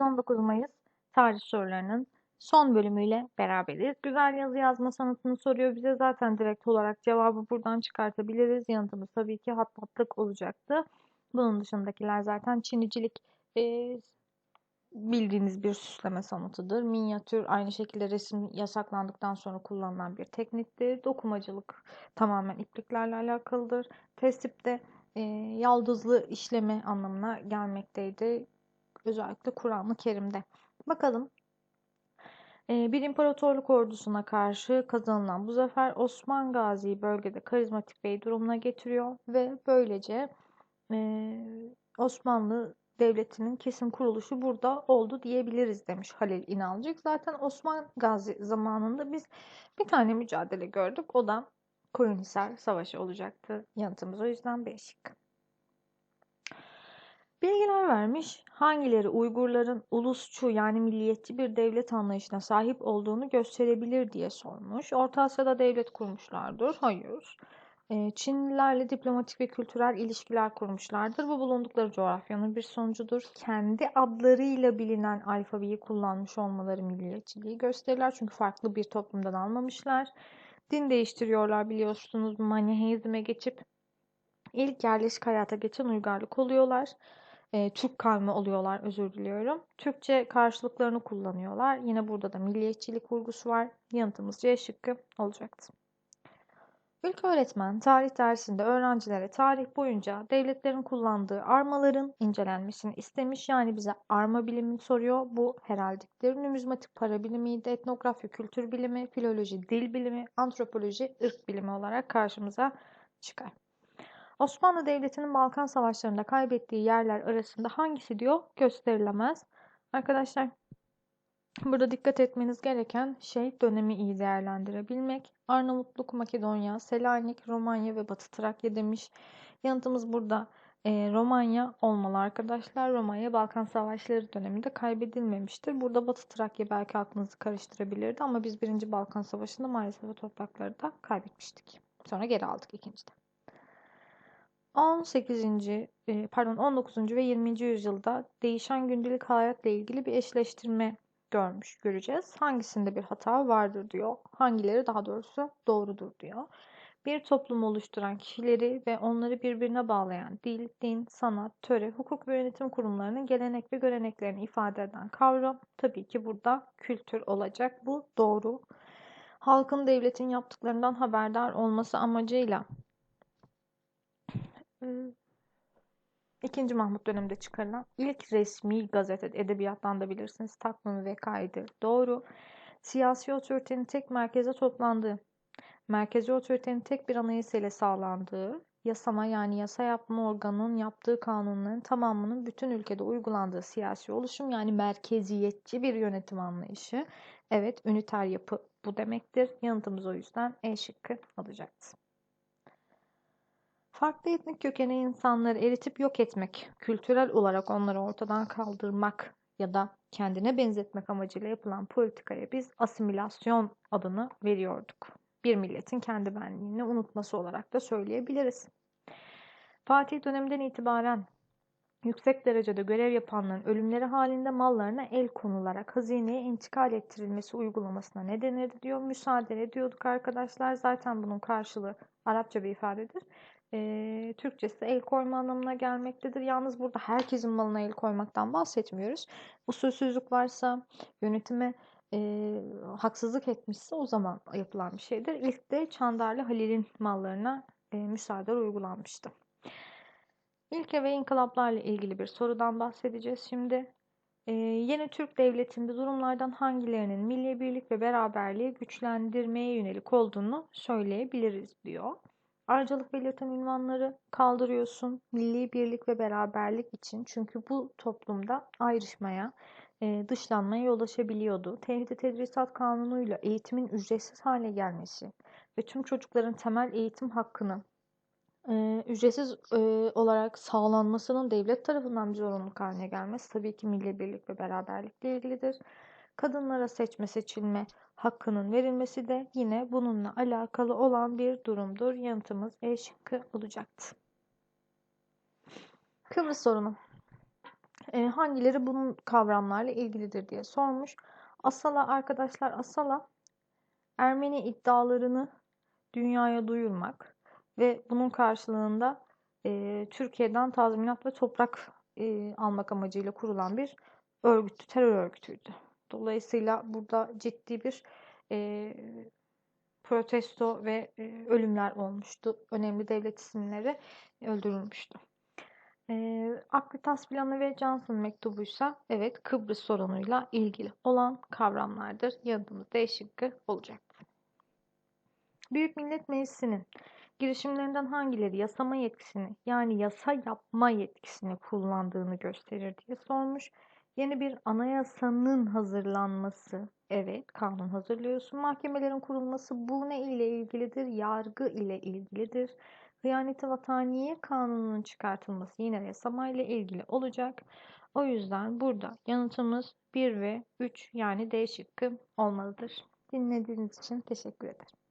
19 Mayıs tarih sorularının son bölümüyle beraberiz. Güzel yazı yazma sanatını soruyor bize. Zaten direkt olarak cevabı buradan çıkartabiliriz. Yanıtımız tabii ki hattatlık olacaktı. Bunun dışındakiler zaten çinicilik e, bildiğiniz bir süsleme sanatıdır. Minyatür aynı şekilde resim yasaklandıktan sonra kullanılan bir tekniktir. Dokumacılık tamamen ipliklerle alakalıdır. Tesip de e, yaldızlı işleme anlamına gelmekteydi. Özellikle Kur'an-ı Kerim'de. Bakalım e, bir imparatorluk ordusuna karşı kazanılan bu zafer Osman Gazi'yi bölgede karizmatik bey durumuna getiriyor ve böylece e, Osmanlı devletinin kesin kuruluşu burada oldu diyebiliriz demiş Halil İnalcık. Zaten Osman Gazi zamanında biz bir tane mücadele gördük. O da Koyunhisar Savaşı olacaktı. Yanıtımız o yüzden B şıkkı. Bilgiler vermiş. Hangileri Uygurların ulusçu yani milliyetçi bir devlet anlayışına sahip olduğunu gösterebilir diye sormuş. Orta Asya'da devlet kurmuşlardır. Hayır. Ee, Çinlilerle diplomatik ve kültürel ilişkiler kurmuşlardır. Bu bulundukları coğrafyanın bir sonucudur. Kendi adlarıyla bilinen alfabeyi kullanmış olmaları milliyetçiliği gösterirler. Çünkü farklı bir toplumdan almamışlar. Din değiştiriyorlar biliyorsunuz. Maniheizme geçip ilk yerleşik hayata geçen uygarlık oluyorlar. E, Türk kavmi oluyorlar özür diliyorum. Türkçe karşılıklarını kullanıyorlar. Yine burada da milliyetçilik vurgusu var. Yanıtımız C şıkkı olacaktı. İlk öğretmen tarih dersinde öğrencilere tarih boyunca devletlerin kullandığı armaların incelenmesini istemiş. Yani bize arma bilimini soruyor. Bu heraldiktir. Numizmatik para bilimiydi. Etnografya kültür bilimi, filoloji dil bilimi, antropoloji ırk bilimi olarak karşımıza çıkar. Osmanlı Devleti'nin Balkan Savaşları'nda kaybettiği yerler arasında hangisi diyor gösterilemez. Arkadaşlar burada dikkat etmeniz gereken şey dönemi iyi değerlendirebilmek. Arnavutluk, Makedonya, Selanik, Romanya ve Batı Trakya demiş. Yanıtımız burada e, Romanya olmalı arkadaşlar. Romanya Balkan Savaşları döneminde kaybedilmemiştir. Burada Batı Trakya belki aklınızı karıştırabilirdi ama biz 1. Balkan Savaşı'nda maalesef o toprakları da kaybetmiştik. Sonra geri aldık ikincide. 18. E, pardon 19. ve 20. yüzyılda değişen gündelik hayatla ilgili bir eşleştirme görmüş göreceğiz. Hangisinde bir hata vardır diyor. Hangileri daha doğrusu doğrudur diyor. Bir toplum oluşturan kişileri ve onları birbirine bağlayan dil, din, sanat, töre, hukuk ve yönetim kurumlarının gelenek ve göreneklerini ifade eden kavram tabii ki burada kültür olacak. Bu doğru. Halkın devletin yaptıklarından haberdar olması amacıyla İkinci Mahmut döneminde çıkarılan ilk resmi gazete edebiyattan da bilirsiniz. Takvimi ve kaydı. Doğru. Siyasi otoritenin tek merkeze toplandığı, merkezi otoritenin tek bir anayasa ile sağlandığı, yasama yani yasa yapma organının yaptığı kanunların tamamının bütün ülkede uygulandığı siyasi oluşum yani merkeziyetçi bir yönetim anlayışı. Evet, üniter yapı bu demektir. Yanıtımız o yüzden E şıkkı alacaktı. Farklı etnik kökeni insanları eritip yok etmek, kültürel olarak onları ortadan kaldırmak ya da kendine benzetmek amacıyla yapılan politikaya biz asimilasyon adını veriyorduk. Bir milletin kendi benliğini unutması olarak da söyleyebiliriz. Fatih döneminden itibaren yüksek derecede görev yapanların ölümleri halinde mallarına el konularak hazineye intikal ettirilmesi uygulamasına ne denir diyor. Müsaade ediyorduk arkadaşlar. Zaten bunun karşılığı Arapça bir ifadedir e, Türkçesi el koyma anlamına gelmektedir. Yalnız burada herkesin malına el koymaktan bahsetmiyoruz. Usulsüzlük varsa, yönetime e, haksızlık etmişse o zaman yapılan bir şeydir. İlk de Çandarlı Halil'in mallarına e, müsaade uygulanmıştı. İlke ve inkılaplarla ilgili bir sorudan bahsedeceğiz şimdi. Ee, yeni Türk Devleti'nde durumlardan hangilerinin milli birlik ve beraberliği güçlendirmeye yönelik olduğunu söyleyebiliriz diyor. Ayrıcalık belirten ünvanları kaldırıyorsun. Milli birlik ve beraberlik için. Çünkü bu toplumda ayrışmaya, e, dışlanmaya yol açabiliyordu. Tehdit Tedrisat Kanunu'yla eğitimin ücretsiz hale gelmesi ve tüm çocukların temel eğitim hakkını e, ücretsiz e, olarak sağlanmasının devlet tarafından bir zorunluluk haline gelmesi tabii ki milli birlik ve beraberlikle ilgilidir. Kadınlara seçme seçilme hakkının verilmesi de yine bununla alakalı olan bir durumdur. Yanıtımız E şıkkı olacaktı. Kıbrıs sorunu. E, hangileri bunun kavramlarla ilgilidir diye sormuş. Asala arkadaşlar Asala Ermeni iddialarını dünyaya duyurmak ve bunun karşılığında e, Türkiye'den tazminat ve toprak e, almak amacıyla kurulan bir örgüttü, terör örgütüydü. Dolayısıyla burada ciddi bir e, protesto ve e, ölümler olmuştu. Önemli devlet isimleri öldürülmüştü. E, Akritas planı ve Johnson mektubuysa evet Kıbrıs sorunuyla ilgili olan kavramlardır. Yanıtımız D şıkkı olacaktır. Büyük Millet Meclisi'nin girişimlerinden hangileri yasama yetkisini yani yasa yapma yetkisini kullandığını gösterir diye sormuş. Yeni bir anayasanın hazırlanması. Evet, kanun hazırlıyorsun. Mahkemelerin kurulması bu ne ile ilgilidir? Yargı ile ilgilidir. Hıyaneti vataniye kanununun çıkartılması yine yasama ile ilgili olacak. O yüzden burada yanıtımız 1 ve 3 yani D şıkkı olmalıdır. Dinlediğiniz için teşekkür ederim.